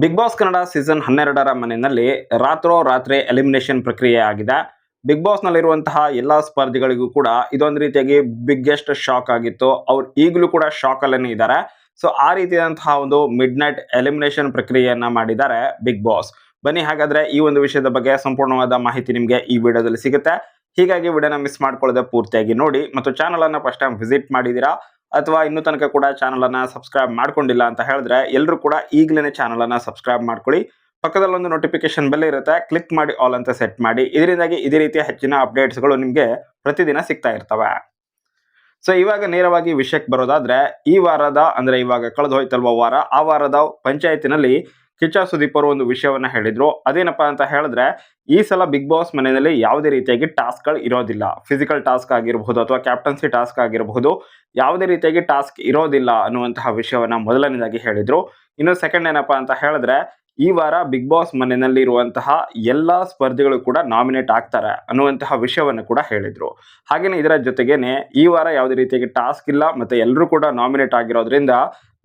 Big boss Kannada season ಹನ್ನೆರಡರ ಮನೆಯಲ್ಲಿ ರಾತ್ರೋ ರಾತ್ರಿ ಎಲಿಮಿನೇಷನ್ ಪ್ರಕ್ರಿಯೆ ಆಗಿದೆ. ಬಿಗ್ ಬಾಸ್ ನಲ್ಲಿರುವಂತಹ ಎಲ್ಲಾ ಸ್ಪರ್ಧಿಗಳಿಗೂ ಕೂಡ ಇದೊಂದು ರೀತಿಯಾಗಿ ಬಿಗ್ಗೆಸ್ಟ್ ಶಾಕ್ ಆಗಿತ್ತು. ಅವ್ರು ಈಗಲೂ ಕೂಡ ಶಾಕ್ ಅಲ್ಲೇ ಇದ್ದಾರೆ. ಸೊ ಆ ರೀತಿಯಾದಂತಹ ಒಂದು ಮಿಡ್ ನೈಟ್ ಎಲಿಮಿನೇಷನ್ ಪ್ರಕ್ರಿಯೆಯನ್ನ ಮಾಡಿದ್ದಾರೆ ಬಿಗ್ ಬಾಸ್. ಬನ್ನಿ, ಹಾಗಾದ್ರೆ ಈ ಒಂದು ವಿಷಯದ ಬಗ್ಗೆ ಸಂಪೂರ್ಣವಾದ ಮಾಹಿತಿ ನಿಮಗೆ ಈ ವಿಡಿಯೋದಲ್ಲಿ ಸಿಗುತ್ತೆ. ಹೀಗಾಗಿ ವಿಡಿಯೋನ ಮಿಸ್ ಮಾಡ್ಕೊಳ್ಳದೆ ಪೂರ್ತಿಯಾಗಿ ನೋಡಿ ಮತ್ತು ಚಾನಲ್ ಅನ್ನ ಫಸ್ಟ್ ಟೈಮ್ ವಿಸಿಟ್ ಮಾಡಿದೀರಾ ಅಥವಾ ಇನ್ನೂ ತನಕ ಕೂಡ ಚಾನಲನ್ನು ಸಬ್ಸ್ಕ್ರೈಬ್ ಮಾಡ್ಕೊಂಡಿಲ್ಲ ಅಂತ ಹೇಳಿದ್ರೆ ಎಲ್ಲರೂ ಕೂಡ ಈಗಲೇ ಚಾನಲನ್ನು ಸಬ್ಸ್ಕ್ರೈಬ್ ಮಾಡ್ಕೊಳ್ಳಿ. ಪಕ್ಕದಲ್ಲಿ ಒಂದು ನೋಟಿಫಿಕೇಶನ್ ಬೆಲ್ ಇರುತ್ತೆ ಕ್ಲಿಕ್ ಮಾಡಿ ಆಲ್ ಅಂತ ಸೆಟ್ ಮಾಡಿ. ಇದರಿಂದಾಗಿ ಇದೇ ರೀತಿಯ ಹೆಚ್ಚಿನ ಅಪ್ಡೇಟ್ಸ್ಗಳು ನಿಮಗೆ ಪ್ರತಿದಿನ ಸಿಗ್ತಾ ಇರ್ತವೆ. ಸೊ ಇವಾಗ ನೇರವಾಗಿ ವಿಷಯಕ್ಕೆ ಬರೋದಾದ್ರೆ, ಈ ವಾರದ ಅಂದ್ರೆ ಇವಾಗ ಕಳೆದು ಹೋಯ್ತಲ್ವ ವಾರ, ಆ ವಾರದ ಪಂಚಾಯತಿನಲ್ಲಿ ಕಿಚ್ಚ ಸುದೀಪ್ ಅವರು ಒಂದು ವಿಷಯವನ್ನ ಹೇಳಿದ್ರು. ಅದೇನಪ್ಪ ಅಂತ ಹೇಳಿದ್ರೆ, ಈ ಸಲ ಬಿಗ್ ಬಾಸ್ ಮನೆಯಲ್ಲಿ ಯಾವುದೇ ರೀತಿಯಾಗಿ ಟಾಸ್ಕ್ಗಳು ಇರೋದಿಲ್ಲ. ಫಿಸಿಕಲ್ ಟಾಸ್ಕ್ ಆಗಿರಬಹುದು ಅಥವಾ ಕ್ಯಾಪ್ಟನ್ಸಿ ಟಾಸ್ಕ್ ಆಗಿರಬಹುದು. ಯಾವುದೇ ರೀತಿಯಾಗಿ ಟಾಸ್ಕ್ ಇರೋದಿಲ್ಲ ಅನ್ನುವಂತಹ ವಿಷಯವನ್ನ ಮೊದಲನೇದಾಗಿ ಹೇಳಿದ್ರು. ಇನ್ನು ಸೆಕೆಂಡ್ ಏನಪ್ಪ ಅಂತ ಹೇಳಿದ್ರೆ, ಈ ವಾರ ಬಿಗ್ ಬಾಸ್ ಮನೆಯಲ್ಲಿ ಇರುವಂತಹ ಎಲ್ಲಾ ಸ್ಪರ್ಧಿಗಳು ಕೂಡ ನಾಮಿನೇಟ್ ಆಗ್ತಾರೆ ಅನ್ನುವಂತಹ ವಿಷಯವನ್ನು ಕೂಡ ಹೇಳಿದ್ರು. ಹಾಗೇನೆ ಇದರ ಜೊತೆಗೇನೆ ಈ ವಾರ ಯಾವುದೇ ರೀತಿಯಾಗಿ ಟಾಸ್ಕ್ ಇಲ್ಲ, ಮತ್ತೆ ಎಲ್ಲರೂ ಕೂಡ ನಾಮಿನೇಟ್ ಆಗಿರೋದ್ರಿಂದ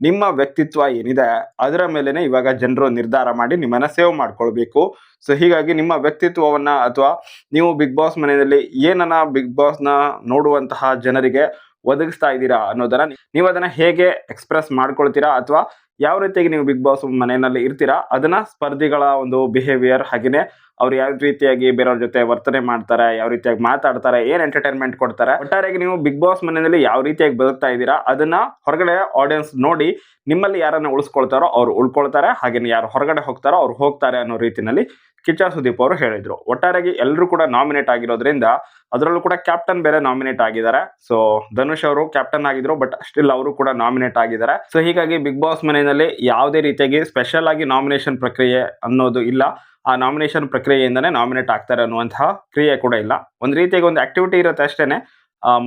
ನಿಮ್ಮ ವ್ಯಕ್ತಿತ್ವ ಏನಿದೆ, ಅದರ ಮೇಲೆನೆ ಇವಾಗ ಜನರು ನಿರ್ಧಾರ ಮಾಡಿ ನಿಮ್ಮನ್ನ ಸೇವ್ ಮಾಡ್ಕೊಳ್ಬೇಕು. ಸೊ ಹೀಗಾಗಿ ನಿಮ್ಮ ವ್ಯಕ್ತಿತ್ವವನ್ನ ಅಥವಾ ನೀವು ಬಿಗ್ ಬಾಸ್ ಮನೆಯಲ್ಲಿ ಏನನ್ನ ಬಿಗ್ ಬಾಸ್ನ ನೋಡುವಂತಹ ಜನರಿಗೆ ಒದಗಿಸ್ತಾ ಇದ್ದೀರಾ ಅನ್ನೋದನ್ನ ನೀವು ಅದನ್ನ ಹೇಗೆ ಎಕ್ಸ್ಪ್ರೆಸ್ ಮಾಡ್ಕೊಳ್ತೀರಾ ಅಥವಾ ಯಾವ ರೀತಿಯಾಗಿ ನೀವು ಬಿಗ್ ಬಾಸ್ ಮನೆಯಲ್ಲಿ ಇರ್ತೀರಾ, ಅದನ್ನ ಸ್ಪರ್ಧಿಗಳ ಒಂದು ಬಿಹೇವಿಯರ್ ಹಾಗೇನೆ ಅವ್ರು ಯಾವ ರೀತಿಯಾಗಿ ಬೇರೆಯವ್ರ ಜೊತೆ ವರ್ತನೆ ಮಾಡ್ತಾರೆ, ಯಾವ ರೀತಿಯಾಗಿ ಮಾತಾಡ್ತಾರೆ, ಏನ್ ಎಂಟರ್ಟೈನ್ಮೆಂಟ್ ಕೊಡ್ತಾರೆ, ಒಟ್ಟಾರೆಯಾಗಿ ನೀವು ಬಿಗ್ ಬಾಸ್ ಮನೆಯಲ್ಲಿ ಯಾವ ರೀತಿಯಾಗಿ ಬದುಕ್ತಾ ಇದ್ದೀರಾ, ಅದನ್ನ ಹೊರಗಡೆ ಆಡಿಯನ್ಸ್ ನೋಡಿ ನಿಮ್ಮಲ್ಲಿ ಯಾರನ್ನ ಉಳಿಸ್ಕೊಳ್ತಾರೋ ಅವ್ರು ಉಳ್ಕೊಳ್ತಾರೆ, ಹಾಗೇನೆ ಯಾರು ಹೊರಗಡೆ ಹೋಗ್ತಾರೋ ಅವ್ರು ಹೋಗ್ತಾರೆ ಅನ್ನೋ ರೀತಿನಲ್ಲಿ ಕಿಚ್ಚ ಸುದೀಪ್ ಅವರು ಹೇಳಿದ್ರು. ಒಟ್ಟಾರೆಯಾಗಿ ಎಲ್ಲರೂ ಕೂಡ ನಾಮಿನೇಟ್ ಆಗಿರೋದ್ರಿಂದ ಅದರಲ್ಲೂ ಕೂಡ ಕ್ಯಾಪ್ಟನ್ ಬೇರೆ ನಾಮಿನೇಟ್ ಆಗಿದ್ದಾರೆ. ಸೊ ಧನುಷ್ ಅವರು ಕ್ಯಾಪ್ಟನ್ ಆಗಿದ್ರು ಬಟ್ ಸ್ಟಿಲ್ ಅವರು ಕೂಡ ನಾಮಿನೇಟ್ ಆಗಿದ್ದಾರೆ. ಸೊ ಹೀಗಾಗಿ ಬಿಗ್ ಬಾಸ್ ಮನೆಯಲ್ಲಿ ಯಾವುದೇ ರೀತಿಯಾಗಿ ಸ್ಪೆಷಲ್ ಆಗಿ ನಾಮಿನೇಷನ್ ಪ್ರಕ್ರಿಯೆ ಅನ್ನೋದು ಇಲ್ಲ. ಆ ನಾಮಿನೇಷನ್ ಪ್ರಕ್ರಿಯೆಯಿಂದನೇ ನಾಮಿನೇಟ್ ಆಗ್ತಾರೆ ಅನ್ನುವಂತಹ ಕ್ರಿಯೆ ಕೂಡ ಇಲ್ಲ. ಒಂದು ರೀತಿಯಾಗಿ ಒಂದು ಆಕ್ಟಿವಿಟಿ ಇರುತ್ತೆ ಅಷ್ಟೇ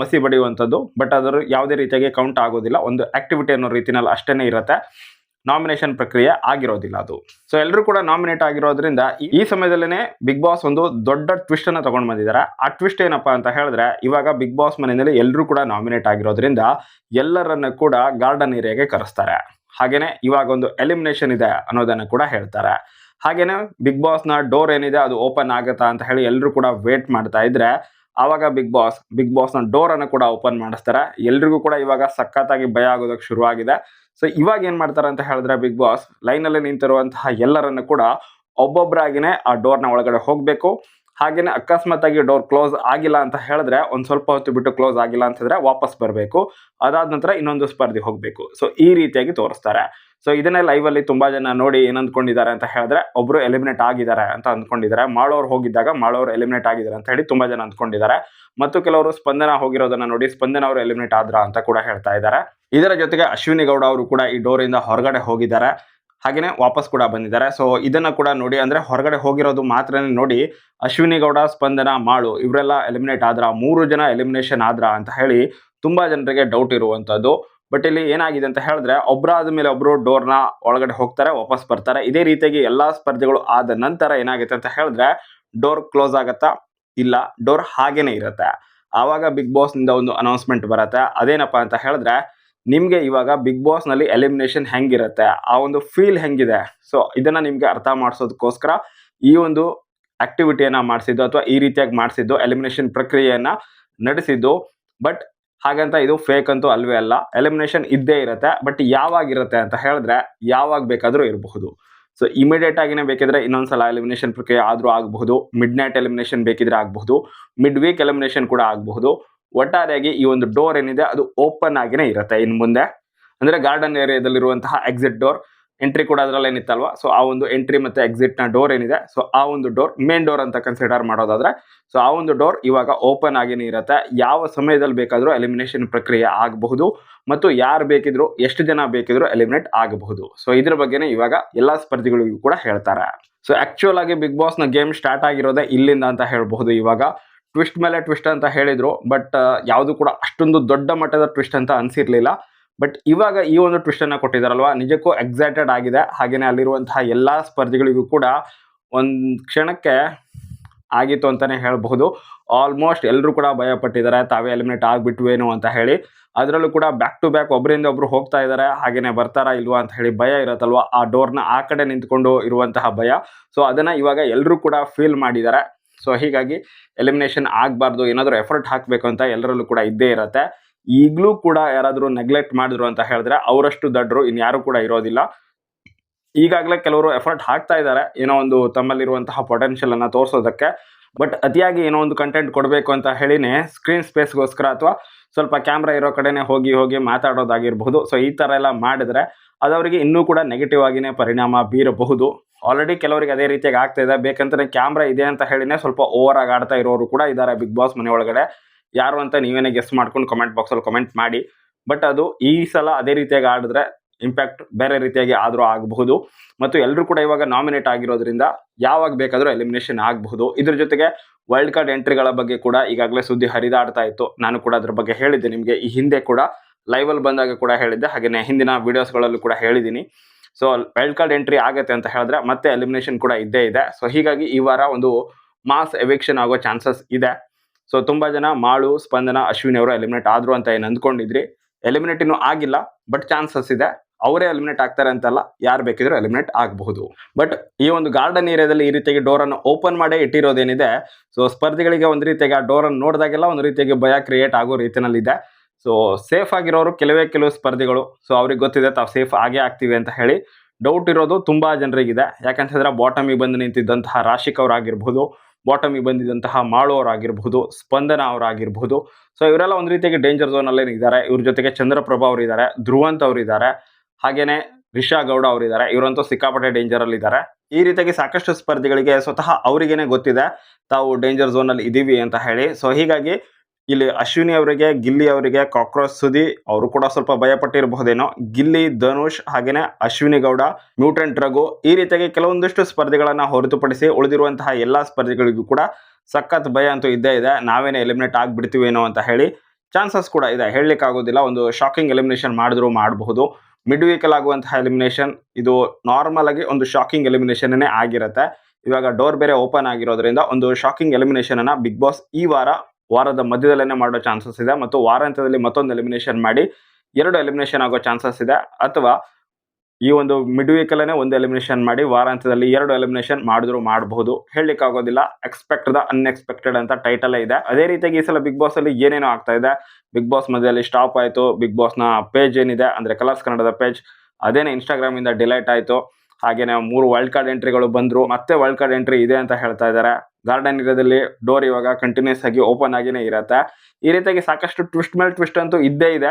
ಮಸಿ ಬಡಿಯುವಂಥದ್ದು ಬಟ್ ಅದರ ಯಾವುದೇ ರೀತಿಯಾಗಿ ಕೌಂಟ್ ಆಗೋದಿಲ್ಲ. ಒಂದು ಆಕ್ಟಿವಿಟಿ ಅನ್ನೋ ರೀತಿಯಲ್ಲಿ ಅಷ್ಟೇ ಇರುತ್ತೆ. ನಾಮಿನೇಷನ್ ಪ್ರಕ್ರಿಯೆ ಆಗಿರೋದಿಲ್ಲ ಅದು. ಸೊ ಎಲ್ಲರೂ ಕೂಡ ನಾಮಿನೇಟ್ ಆಗಿರೋದ್ರಿಂದ ಈ- ಸಮಯದಲ್ಲೇ ಬಿಗ್ ಬಾಸ್ ಒಂದು ದೊಡ್ಡ ಟ್ವಿಸ್ಟ್ ಅನ್ನ ತಗೊಂಡ್ ಬಂದಿದ್ದಾರೆ ಆ ಟ್ವಿಸ್ಟ್ ಏನಪ್ಪಾ ಅಂತ ಹೇಳಿದ್ರೆ, ಇವಾಗ ಬಿಗ್ ಬಾಸ್ ಮನೆಯಲ್ಲಿ ಎಲ್ಲರೂ ಕೂಡ ನಾಮಿನೇಟ್ ಆಗಿರೋದ್ರಿಂದ ಎಲ್ಲರನ್ನ ಕೂಡ ಗಾರ್ಡನ್ ಏರಿಯಾಗೆ ಕರೆಸ್ತಾರೆ. ಹಾಗೇನೆ ಇವಾಗ ಒಂದು ಎಲಿಮಿನೇಷನ್ ಇದೆ ಅನ್ನೋದನ್ನ ಕೂಡ ಹೇಳ್ತಾರೆ. ಹಾಗೇನೆ ಬಿಗ್ ಬಾಸ್ನ ಡೋರ್ ಏನಿದೆ ಅದು ಓಪನ್ ಆಗುತ್ತಾ ಅಂತ ಹೇಳಿ ಎಲ್ಲರೂ ಕೂಡ ವೇಟ್ ಮಾಡ್ತಾ ಇದ್ರೆ, ಆವಾಗ ಬಿಗ್ ಬಾಸ್ ಬಿಗ್ ಬಾಸ್ನ ಡೋರ್ ಅನ್ನು ಕೂಡ ಓಪನ್ ಮಾಡಿಸ್ತಾರೆ. ಎಲ್ರಿಗೂ ಕೂಡ ಇವಾಗ ಸಖತ್ತಾಗಿ ಭಯ ಆಗೋದಕ್ಕೆ ಶುರುವಾಗಿದೆ. ಸೊ ಇವಾಗ ಏನ್ ಮಾಡ್ತಾರೆ ಅಂತ ಹೇಳಿದ್ರೆ ಬಿಗ್ ಬಾಸ್ ಲೈನ್ ಅಲ್ಲಿ ನಿಂತಿರುವಂತಹ ಎಲ್ಲರನ್ನು ಕೂಡ ಒಬ್ಬೊಬ್ಬರಾಗಿನೇ ಆ ಡೋರ್ನ ಒಳಗಡೆ ಹೋಗ್ಬೇಕು. ಹಾಗೇನೆ ಅಕಸ್ಮಾತ್ ಆಗಿ ಡೋರ್ ಕ್ಲೋಸ್ ಆಗಿಲ್ಲ ಅಂತ ಹೇಳಿದ್ರೆ ಒಂದು ಸ್ವಲ್ಪ ಹೊತ್ತು ಬಿಟ್ಟು ಕ್ಲೋಸ್ ಆಗಿಲ್ಲ ಅಂತಂದ್ರೆ ವಾಪಸ್ ಬರಬೇಕು. ಅದಾದ ನಂತರ ಇನ್ನೊಂದು ಸ್ಪರ್ಧೆ ಹೋಗಬೇಕು. ಸೊ ಈ ರೀತಿಯಾಗಿ ತೋರಿಸ್ತಾರೆ. ಸೊ ಇದನ್ನೇ ಲೈವ್ ಅಲ್ಲಿ ತುಂಬಾ ಜನ ನೋಡಿ ಏನಂದ್ಕೊಂಡಿದ್ದಾರೆ ಅಂತ ಹೇಳಿದ್ರೆ ಒಬ್ರು ಎಲಿಮಿನೇಟ್ ಆಗಿದ್ದಾರೆ ಅಂತ ಅಂದ್ಕೊಂಡಿದ್ದಾರೆ. ಮಾಡೋರು ಹೋಗಿದ್ದಾಗ ಮಾಡೋರು ಎಲಿಮಿನೇಟ್ ಆಗಿದ್ದಾರೆ ಅಂತ ಹೇಳಿ ತುಂಬಾ ಜನ ಅಂದ್ಕೊಂಡಿದ್ದಾರೆ. ಮತ್ತು ಕೆಲವರು ಸ್ಪಂದನ ಹೋಗಿರೋದನ್ನ ನೋಡಿ ಸ್ಪಂದನ ಅವರು ಎಲಿಮಿನೇಟ್ ಆದ್ರ ಅಂತ ಕೂಡ ಹೇಳ್ತಾ ಇದ್ದಾರೆ. ಇದರ ಜೊತೆಗೆ ಅಶ್ವಿನಿ ಗೌಡ ಅವರು ಕೂಡ ಈ ಡೋರ್ ಇಂದ ಹೊರಗಡೆ ಹೋಗಿದ್ದಾರೆ. ಹಾಗೇನೆ ವಾಪಸ್ ಕೂಡ ಬಂದಿದ್ದಾರೆ. ಸೊ ಇದನ್ನ ಕೂಡ ನೋಡಿ, ಅಂದ್ರೆ ಹೊರಗಡೆ ಹೋಗಿರೋದು ಮಾತ್ರ ನೋಡಿ ಅಶ್ವಿನಿ ಗೌಡ ಸ್ಪಂದನ, ಮಾಳು ಇವರೆಲ್ಲ ಎಲಿಮಿನೇಟ್ ಆದ್ರ, ಮೂರು ಜನ ಎಲಿಮಿನೇಷನ್ ಆದ್ರ ಅಂತ ಹೇಳಿ ತುಂಬಾ ಜನರಿಗೆ ಡೌಟ್ ಇರುವಂತದ್ದು. ಬಟ್ ಇಲ್ಲಿ ಏನಾಗಿದೆ ಅಂತ ಹೇಳಿದ್ರೆ ಒಬ್ಬರಾದ ಮೇಲೆ ಒಬ್ಬರು ಡೋರ್ನ ಒಳಗಡೆ ಹೋಗ್ತಾರೆ, ವಾಪಸ್ ಬರ್ತಾರೆ. ಇದೇ ರೀತಿಯಾಗಿ ಎಲ್ಲಾ ಸ್ಪರ್ಧೆಗಳು ಆದ ನಂತರ ಏನಾಗುತ್ತೆ ಅಂತ ಹೇಳಿದ್ರೆ, ಡೋರ್ ಕ್ಲೋಸ್ ಆಗತ್ತಾ? ಇಲ್ಲ. ಡೋರ್ ಹಾಗೇನೆ ಇರುತ್ತೆ. ಆವಾಗ ಬಿಗ್ ಬಾಸ್ನಿಂದ ಒಂದು ಅನೌನ್ಸ್ಮೆಂಟ್ ಬರುತ್ತೆ. ಅದೇನಪ್ಪ ಅಂತ ಹೇಳಿದ್ರೆ ನಿಮ್ಗೆ ಇವಾಗ ಬಿಗ್ ಬಾಸ್ನಲ್ಲಿ ಎಲಿಮಿನೇಷನ್ ಹೆಂಗಿರುತ್ತೆ? ಆ ಒಂದು ಫೀಲ್ ಹೆಂಗಿದೆ? ಸೊ ಇದನ್ನ ನಿಮಗೆ ಅರ್ಥ ಮಾಡಿಸೋದಕ್ಕೋಸ್ಕರ ಈ ಒಂದು ಆಕ್ಟಿವಿಟಿಯನ್ನ ಮಾಡಿಸಿದ್ದು ಅಥವಾ ಈ ರೀತಿಯಾಗಿ ಮಾಡಿಸಿದ್ದು ಎಲಿಮಿನೇಷನ್ ಪ್ರಕ್ರಿಯೆಯನ್ನ ನಡೆಸಿದ್ದು. ಬಟ್ ಹಾಗಂತ ಇದು ಫೇಕ್ ಅಂತೂ ಅಲ್ವೇ ಅಲ್ಲ. ಎಲಿಮಿನೇಷನ್ ಇದ್ದೇ ಇರುತ್ತೆ. ಬಟ್ ಯಾವಾಗ ಇರುತ್ತೆ ಅಂತ ಹೇಳಿದ್ರೆ ಯಾವಾಗ ಬೇಕಾದರೂ ಇರಬಹುದು. ಸೊ ಇಮಿಡಿಯೇಟ್ ಆಗಿನೇ ಬೇಕಿದ್ರೆ ಇನ್ನೊಂದ್ಸಲ ಎಲಿಮಿನೇಷನ್ ಪ್ರಕ್ರಿಯೆ ಆದರೂ ಆಗಬಹುದು. ಮಿಡ್ ನೈಟ್ ಎಲಿಮಿನೇಷನ್ ಬೇಕಿದ್ರೆ ಆಗಬಹುದು. ಮಿಡ್ ವೀಕ್ ಎಲಿಮಿನೇಷನ್ ಕೂಡ ಆಗಬಹುದು. ಒಟ್ಟಾರೆಯಾಗಿ ಈ ಒಂದು ಡೋರ್ ಏನಿದೆ, ಅದು ಓಪನ್ ಆಗಿನೇ ಇರುತ್ತೆ ಇನ್ನು ಮುಂದೆ. ಅಂದ್ರೆ ಗಾರ್ಡನ್ ಏರಿಯಾದಲ್ಲಿರುವಂತಹ ಎಕ್ಸಿಟ್ ಡೋರ್ ಎಂಟ್ರಿ ಕೂಡ ಅದರಲ್ಲಿ ಏನಿತ್ತಲ್ವಾ ಸೊ ಆ ಒಂದು ಎಂಟ್ರಿ ಮತ್ತೆ ಎಕ್ಸಿಟ್ನ ಡೋರ್ ಏನಿದೆ ಸೊ ಆ ಒಂದು ಡೋರ್ ಮೇನ್ ಡೋರ್ ಅಂತ ಕನ್ಸಿಡರ್ ಮಾಡೋದಾದ್ರೆ ಸೊ ಆ ಒಂದು ಡೋರ್ ಇವಾಗ ಓಪನ್ ಆಗಿನೇ ಇರುತ್ತೆ. ಯಾವ ಸಮಯದಲ್ಲಿ ಬೇಕಾದರೂ ಎಲಿಮಿನೇಷನ್ ಪ್ರಕ್ರಿಯೆ ಆಗಬಹುದು ಮತ್ತು ಯಾರು ಬೇಕಿದ್ರು, ಎಷ್ಟು ಜನ ಬೇಕಿದ್ರು ಎಲಿಮಿನೇಟ್ ಆಗಬಹುದು. ಸೊ ಇದ್ರ ಬಗ್ಗೆನೇ ಇವಾಗ ಎಲ್ಲಾ ಸ್ಪರ್ಧಿಗಳಿಗೂ ಕೂಡ ಹೇಳ್ತಾರೆ. ಸೊ ಆಕ್ಚುಯಲ್ ಆಗಿ ಬಿಗ್ ಬಾಸ್ನ ಗೇಮ್ ಸ್ಟಾರ್ಟ್ ಆಗಿರೋದೇ ಇಲ್ಲಿಂದ ಅಂತ ಹೇಳಬಹುದು ಇವಾಗ. ಟ್ವಿಸ್ಟ್ ಮೇಲೆ ಟ್ವಿಸ್ಟ್ ಅಂತ ಹೇಳಿದ್ರು ಬಟ್ ಯಾವುದು ಕೂಡ ಅಷ್ಟೊಂದು ದೊಡ್ಡ ಮಟ್ಟದ ಟ್ವಿಸ್ಟ್ ಅಂತ ಅನ್ಸಿರ್ಲಿಲ್ಲ. ಬಟ್ ಇವಾಗ ಈ ಒಂದು ಟ್ವಿಸ್ಟ್ ಕೊಟ್ಟಿದ್ದಾರಲ್ವ ನಿಜಕ್ಕೂ ಎಕ್ಸೈಟೆಡ್ ಆಗಿದೆ. ಹಾಗೆಯೇ ಅಲ್ಲಿರುವಂತಹ ಎಲ್ಲಾ ಸ್ಪರ್ಧಿಗಳಿಗೂ ಕೂಡ ಒಂದು ಕ್ಷಣಕ್ಕೆ ಆಗಿತ್ತು ಅಂತಾನೆ ಹೇಳಬಹುದು. ಆಲ್ಮೋಸ್ಟ್ ಎಲ್ಲರೂ ಕೂಡ ಭಯ ಪಟ್ಟಿದ್ದಾರೆ ತಾವೇ ಎಲಿಮಿನೇಟ್ ಆಗ್ಬಿಟ್ವೇನೋ ಅಂತ ಹೇಳಿ. ಅದರಲ್ಲೂ ಕೂಡ ಬ್ಯಾಕ್ ಟು ಬ್ಯಾಕ್ ಒಬ್ಬರಿಂದ ಒಬ್ಬರು ಹೋಗ್ತಾ ಇದ್ದಾರೆ ಹಾಗೇನೆ ಬರ್ತಾರಾ ಇಲ್ವಾ ಅಂತ ಹೇಳಿ ಭಯ ಇರುತ್ತಲ್ವ, ಆ ಡೋರ್ನ ಆ ಕಡೆ ನಿಂತ್ಕೊಂಡು ಇರುವಂತಹ ಭಯ. ಸೊ ಅದನ್ನ ಇವಾಗ ಎಲ್ಲರೂ ಕೂಡ ಫೀಲ್ ಮಾಡಿದ್ದಾರೆ. ಸೊ ಹೀಗಾಗಿ ಎಲಿಮಿನೇಷನ್ ಆಗಬಾರ್ದು, ಏನಾದರೂ ಎಫರ್ಟ್ ಹಾಕಬೇಕು ಅಂತ ಎಲ್ಲರಲ್ಲೂ ಕೂಡ ಇದ್ದೇ ಇರತ್ತೆ. ಈಗಲೂ ಕೂಡ ಯಾರಾದರೂ ನೆಗ್ಲೆಕ್ಟ್ ಮಾಡಿದ್ರು ಅಂತ ಹೇಳಿದ್ರೆ ಅವರಷ್ಟು ದಡ್ರು ಇನ್ಯಾರು ಕೂಡ ಇರೋದಿಲ್ಲ. ಈಗಾಗಲೇ ಕೆಲವರು ಎಫರ್ಟ್ ಹಾಕ್ತಾ ಇದ್ದಾರೆ, ಏನೋ ಒಂದು ತಮ್ಮಲ್ಲಿರುವಂತಹ ಪೊಟೆನ್ಷಿಯಲ್ ಅನ್ನ ತೋರಿಸೋದಕ್ಕೆ. ಬಟ್ ಅತಿಯಾಗಿ ಏನೋ ಒಂದು ಕಂಟೆಂಟ್ ಕೊಡಬೇಕು ಅಂತ ಹೇಳಿನೇ ಸ್ಕ್ರೀನ್ ಸ್ಪೇಸ್ಗೋಸ್ಕರ ಅಥವಾ ಸ್ವಲ್ಪ ಕ್ಯಾಮ್ರಾ ಇರೋ ಕಡೆನೇ ಹೋಗಿ ಹೋಗಿ ಮಾತಾಡೋದಾಗಿರ್ಬಹುದು ಸೊ ಈ ಥರ ಎಲ್ಲ ಮಾಡಿದ್ರೆ ಅದವರಿಗೆ ಇನ್ನೂ ಕೂಡ ನೆಗೆಟಿವ್ ಆಗಿನೇ ಪರಿಣಾಮ ಬೀರಬಹುದು. ಆಲ್ರೆಡಿ ಕೆಲವರಿಗೆ ಅದೇ ರೀತಿಯಾಗಿ ಆಗ್ತಾ ಇದೆ. ಬೇಕಂತಾನೆ ಕ್ಯಾಮ್ರಾ ಇದೆ ಅಂತ ಹೇಳಿನೇ ಸ್ವಲ್ಪ ಓವರ್ ಆಗಿ ಆಡ್ತಾ ಇರೋರು ಕೂಡ ಇದ್ದಾರೆ ಬಿಗ್ ಬಾಸ್ ಮನೆ ಒಳಗಡೆ. ಯಾರು ಅಂತ ನೀವೇನೇ ಗೆಸ್ ಮಾಡ್ಕೊಂಡು ಕಮೆಂಟ್ ಬಾಕ್ಸಲ್ಲಿ ಕಮೆಂಟ್ ಮಾಡಿ. ಬಟ್ ಅದು ಈ ಸಲ ಅದೇ ರೀತಿಯಾಗಿ ಆಡಿದ್ರೆ ಇಂಪ್ಯಾಕ್ಟ್ ಬೇರೆ ರೀತಿಯಾಗಿ ಆದರೂ ಆಗಬಹುದು. ಮತ್ತು ಎಲ್ಲರೂ ಕೂಡ ಇವಾಗ ನಾಮಿನೇಟ್ ಆಗಿರೋದ್ರಿಂದ ಯಾವಾಗ ಬೇಕಾದರೂ ಎಲಿಮಿನೇಷನ್ ಆಗಬಹುದು. ಇದ್ರ ಜೊತೆಗೆ ವರ್ಲ್ಡ್ ಕಾರ್ಡ್ ಎಂಟ್ರಿಗಳ ಬಗ್ಗೆ ಕೂಡ ಈಗಾಗಲೇ ಸುದ್ದಿ ಹರಿದಾಡ್ತಾ ಇತ್ತು. ನಾನು ಕೂಡ ಅದ್ರ ಬಗ್ಗೆ ಹೇಳಿದ್ದೆ ನಿಮಗೆ. ಈ ಹಿಂದೆ ಕೂಡ ಲೈವಲ್ಲಿ ಬಂದಾಗ ಕೂಡ ಹೇಳಿದ್ದೆ. ಹಾಗೆಯೇ ಹಿಂದಿನ ವೀಡಿಯೋಸ್ಗಳಲ್ಲೂ ಕೂಡ ಹೇಳಿದ್ದೀನಿ. ಸೊ ವೈಲ್ಡ್ ಕಾರ್ಡ್ ಎಂಟ್ರಿ ಆಗುತ್ತೆ ಅಂತ ಹೇಳಿದ್ರೆ ಮತ್ತೆ ಎಲಿಮಿನೇಷನ್ ಕೂಡ ಇದ್ದೇ ಇದೆ. ಸೊ ಹೀಗಾಗಿ ಈ ವಾರ ಒಂದು ಮಾಸ್ ಎವಿಕ್ಷನ್ ಆಗೋ ಚಾನ್ಸಸ್ ಇದೆ. ಸೊ ತುಂಬ ಜನ ಮಾಳು, ಸ್ಪಂದನ, ಅಶ್ವಿನಿ ಅವರು ಎಲಿಮಿನೇಟ್ ಆದ್ರು ಅಂತ ಏನು ಅಂದ್ಕೊಂಡಿದ್ರಿ? ಎಲಿಮಿನೇಟ್ ಇನ್ನೂ ಆಗಿಲ್ಲ ಬಟ್ ಚಾನ್ಸಸ್ ಇದೆ. ಅವರೇ ಎಲಿಮಿನೇಟ್ ಆಗ್ತಾರೆ ಅಂತಲ್ಲ, ಯಾರು ಬೇಕಿದ್ರು ಎಲಿಮಿನೇಟ್ ಆಗಬಹುದು. ಬಟ್ ಈ ಒಂದು ಗಾರ್ಡನ್ ಏರಿಯಾದಲ್ಲಿ ಈ ರೀತಿಯಾಗಿ ಡೋರ್ ಅನ್ನು ಓಪನ್ ಮಾಡೇ ಇಟ್ಟಿರೋದೇನಿದೆ? ಸೊ ಸ್ಪರ್ಧಿಗಳಿಗೆ ಒಂದು ರೀತಿಯಾಗಿ ಆ ಡೋರನ್ನು ನೋಡಿದಾಗೆಲ್ಲ ಒಂದು ರೀತಿಯಾಗಿ ಭಯ ಕ್ರಿಯೇಟ್ ಆಗೋ ರೀತಿನಲ್ಲಿದೆ ಸೊ ಸೇಫ್ ಆಗಿರೋರು ಕೆಲವೇ ಕೆಲವು ಸ್ಪರ್ಧಿಗಳು. ಸೊ ಅವ್ರಿಗೆ ಗೊತ್ತಿದೆ ತಾವು ಸೇಫ್ ಆಗೇ ಆಗ್ತೀವಿ ಅಂತ ಹೇಳಿ. ಡೌಟ್ ಇರೋದು ತುಂಬಾ ಜನರಿಗಿದೆ. ಯಾಕಂತ ಹೇಳಿದ್ರೆ ಬಾಟಮಿಗೆ ಬಂದು ನಿಂತಿದ್ದಂತಹ ರಾಶಿಕ್ ಅವರಾಗಿರ್ಬೋದು ಬಾಟಮಿಗೆ ಬಂದಿದ್ದಂತಹ ಮಾಳು ಅವರಾಗಿರ್ಬೋದು, ಸ್ಪಂದನ ಅವರಾಗಿರ್ಬೋದು. ಸೊ ಇವರೆಲ್ಲ ಒಂದು ರೀತಿಯಾಗಿ ಡೇಂಜರ್ ಝೋನ್ ಅಲ್ಲೇ ಇದ್ದಾರೆ. ಇವ್ರ ಜೊತೆಗೆ ಚಂದ್ರಪ್ರಭಾ ಅವರಿದ್ದಾರೆ ಧ್ರುವಂತ್ ಅವರಿದ್ದಾರೆ ಹಾಗೇನೆ ರಿಷಾ ಗೌಡ ಅವರಿದ್ದಾರೆ ಇವರಂತೂ ಸಿಕ್ಕಾಪಟ್ಟೆ ಡೇಂಜರ್ ಅಲ್ಲಿ ಇದ್ದಾರೆ. ಈ ರೀತಿಯಾಗಿ ಸಾಕಷ್ಟು ಸ್ಪರ್ಧಿಗಳಿಗೆ ಸ್ವತಃ ಅವರಿಗೇನೆ ಗೊತ್ತಿದೆ ತಾವು ಡೇಂಜರ್ ಝೋನಲ್ಲಿ ಇದ್ದೀವಿ ಅಂತ ಹೇಳಿ. ಸೊ ಹೀಗಾಗಿ ಇಲ್ಲಿ ಅಶ್ವಿನಿ ಅವರಿಗೆ, ಗಿಲ್ಲಿ ಅವರಿಗೆ, ಕಾಕ್ರೋಚ್ ಸುದಿ ಅವರು ಕೂಡ ಸ್ವಲ್ಪ ಭಯಪಟ್ಟಿರಬಹುದೇನೋ. ಗಿಲ್ಲಿ, ಧನುಷ್ ಹಾಗೇನೆ ಅಶ್ವಿನಿ ಗೌಡ, ಮ್ಯೂಟೆಂಟ್ ರಘು ಈ ರೀತಿಯಾಗಿ ಕೆಲವೊಂದಿಷ್ಟು ಸ್ಪರ್ಧೆಗಳನ್ನು ಹೊರತುಪಡಿಸಿ ಉಳಿದಿರುವಂತಹ ಎಲ್ಲಾ ಸ್ಪರ್ಧೆಗಳಿಗೂ ಕೂಡ ಸಖತ್ ಭಯ ಅಂತೂ ಇದ್ದೇ ಇದೆ. ನಾವೇನೇ ಎಲಿಮಿನೇಟ್ ಆಗ್ಬಿಡ್ತೀವೇನೋ ಅಂತ ಹೇಳಿ ಚಾನ್ಸಸ್ ಕೂಡ ಇದೆ. ಹೇಳಲಿಕ್ಕೆ ಆಗೋದಿಲ್ಲ ಒಂದು ಶಾಕಿಂಗ್ ಎಲಿಮಿನೇಷನ್ ಮಾಡಿದ್ರು ಮಾಡಬಹುದು. ಮಿಡ್ ವೀಕಲ್ ಆಗುವಂತಹ ಎಲಿಮಿನೇಷನ್, ಇದು ನಾರ್ಮಲ್ ಆಗಿ ಒಂದು ಶಾಕಿಂಗ್ ಎಲಿಮಿನೇಷನ್ನೇ ಆಗಿರುತ್ತೆ. ಇವಾಗ ಡೋರ್ ಬೇರೆ ಓಪನ್ ಆಗಿರೋದ್ರಿಂದ ಒಂದು ಶಾಕಿಂಗ್ ಎಲಿಮಿನೇಷನ್ ಅನ್ನ ಬಿಗ್ ಬಾಸ್ ಈ ವಾರ ವಾರದ ಮಧ್ಯದಲ್ಲೇ ಮಾಡೋ ಚಾನ್ಸಸ್ ಇದೆ ಮತ್ತು ವಾರಾಂತ್ಯದಲ್ಲಿ ಮತ್ತೊಂದು ಎಲಿಮಿನೇಷನ್ ಮಾಡಿ ಎರಡು ಎಲಿಮಿನೇಷನ್ ಆಗೋ ಚಾನ್ಸಸ್ ಇದೆ ಅಥವಾ ಈ ಒಂದು ಮಿಡ್ ವೀಕಲ್ಲೇ ಒಂದು ಎಲಿಮಿನೇಷನ್ ಮಾಡಿ ವಾರಾಂತ್ಯದಲ್ಲಿ ಎರಡು ಎಲಿಮಿನೇಷನ್ ಮಾಡಿದ್ರು ಮಾಡಬಹುದು ಹೇಳಲಿಕ್ಕೆ ಆಗೋದಿಲ್ಲ ಎಕ್ಸ್ಪೆಕ್ಟ್ ದ ಅನ್ಎಕ್ಸ್ಪೆಕ್ಟೆಡ್ ಅಂತ ಟೈಟಲ್ ಇದೆ. ಅದೇ ರೀತಿಯಾಗಿ ಈ ಸಲ ಬಿಗ್ ಬಾಸ್ ಅಲ್ಲಿ ಏನೇನೋ ಆಗ್ತಾ ಇದೆ. ಬಿಗ್ ಬಾಸ್ ಮಧ್ಯದಲ್ಲಿ ಸ್ಟಾಪ್ ಆಯಿತು. ಬಿಗ್ ಬಾಸ್ನ ಪೇಜ್ ಏನಿದೆ ಅಂದರೆ ಕಲರ್ಸ್ ಕನ್ನಡದ ಪೇಜ್ ಅದೇನೇ ಇನ್ಸ್ಟಾಗ್ರಾಮ್ ಇಂದ ಡಿಲೈಟ್ ಆಯಿತು. ಹಾಗೇನೆ ಮೂರು ವರ್ಲ್ಡ್ ಕಾರ್ಡ್ ಎಂಟ್ರಿಗಳು ಬಂದ್ರು. ಮತ್ತೆ ವರ್ಲ್ಡ್ ಕಾರ್ಡ್ ಎಂಟ್ರಿ ಇದೆ ಅಂತ ಹೇಳ್ತಾ ಇದ್ದಾರೆ. ಗಾರ್ಡನ್ ಏರಿಯಾದಲ್ಲಿ ಡೋರ್ ಇವಾಗ ಕಂಟಿನ್ಯೂಸ್ ಆಗಿ ಓಪನ್ ಆಗಿನೇ ಇರತ್ತೆ. ಈ ರೀತಿಯಾಗಿ ಸಾಕಷ್ಟು ಟ್ವಿಸ್ಟ್ ಮೇಲೆ ಟ್ವಿಸ್ಟ್ ಅಂತೂ ಇದ್ದೇ ಇದೆ.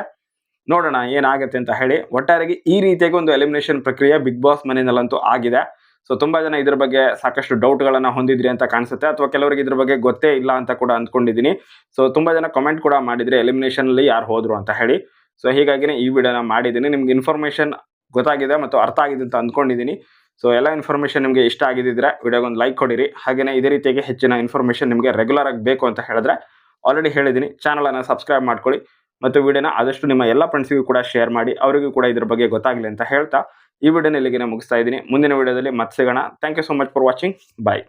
ನೋಡೋಣ ಏನಾಗುತ್ತೆ ಅಂತ ಹೇಳಿ. ಒಟ್ಟಾರೆಗೆ ಈ ರೀತಿಯಾಗಿ ಒಂದು ಎಲಿಮಿನೇಷನ್ ಪ್ರಕ್ರಿಯೆ ಬಿಗ್ ಬಾಸ್ ಮನೆಯಲ್ಲಂತೂ ಆಗಿದೆ. ಸೊ ತುಂಬಾ ಜನ ಇದ್ರ ಬಗ್ಗೆ ಸಾಕಷ್ಟು ಡೌಟ್ಗಳನ್ನ ಹೊಂದಿದ್ರಿ ಅಂತ ಕಾಣಿಸುತ್ತೆ. ಅಥವಾ ಕೆಲವರಿಗೆ ಇದ್ರ ಬಗ್ಗೆ ಗೊತ್ತೇ ಇಲ್ಲ ಅಂತ ಕೂಡ ಅಂದ್ಕೊಂಡಿದ್ದೀನಿ. ಸೊ ತುಂಬಾ ಜನ ಕಮೆಂಟ್ ಕೂಡ ಮಾಡಿದ್ರಿ ಎಲಿಮಿನೇಷನ್ ಅಲ್ಲಿ ಯಾರು ಹೋದ್ರು ಅಂತ ಹೇಳಿ. ಸೊ ಹೀಗಾಗಿನೇ ಈ ವಿಡಿಯೋನ ಮಾಡಿದ್ದೀನಿ. ನಿಮ್ಗೆ ಇನ್ಫಾರ್ಮೇಶನ್ ಗೊತ್ತಾಗಿದೆ ಮತ್ತು ಅರ್ಥ ಆಗಿದೆ ಅಂತ ಅಂದ್ಕೊಂಡಿದ್ದೀನಿ. ಸೊ ಎಲ್ಲ ಇನ್ಫಾರ್ಮೇಷನ್ ನಿಮಗೆ ಇಷ್ಟ ಆಗಿದ್ದಿದ್ರೆ ವಿಡಿಯೋಗೊಂದು ಲೈಕ್ ಕೊಡಿರಿ. ಹಾಗೆಯೇ ಇದೇ ರೀತಿಯಾಗಿ ಹೆಚ್ಚಿನ ಇನ್ಫಾರ್ಮೇಷನ್ ನಿಮಗೆ ರೆಗ್ಯುಲರ್ ಆಗಿ ಬೇಕು ಅಂತ ಹೇಳಿದ್ರೆ ಆಲ್ರೆಡಿ ಹೇಳಿದ್ದೀನಿ. ಚಾನಲನ್ನು ಸಬ್ಸ್ಕ್ರೈಬ್ ಮಾಡ್ಕೊಳ್ಳಿ. ಮತ್ತು ವಿಡಿಯೋನ ಆದಷ್ಟು ನಿಮ್ಮ ಎಲ್ಲ ಫ್ರೆಂಡ್ಸಿಗೂ ಕೂಡ ಶೇರ್ ಮಾಡಿ. ಅವರಿಗೂ ಕೂಡ ಇದ್ರ ಬಗ್ಗೆ ಗೊತ್ತಾಗಲಿ ಅಂತ ಹೇಳ್ತಾ ಈ ವಿಡಿಯೋನ ಇಲ್ಲಿಗೆ ಮುಗಿಸ್ತಾ ಇದ್ದೀನಿ. ಮುಂದಿನ ವಿಡಿಯೋದಲ್ಲಿ ಮತ್ತೆ ಸಿಗೋಣ. Thank you so much for watching bye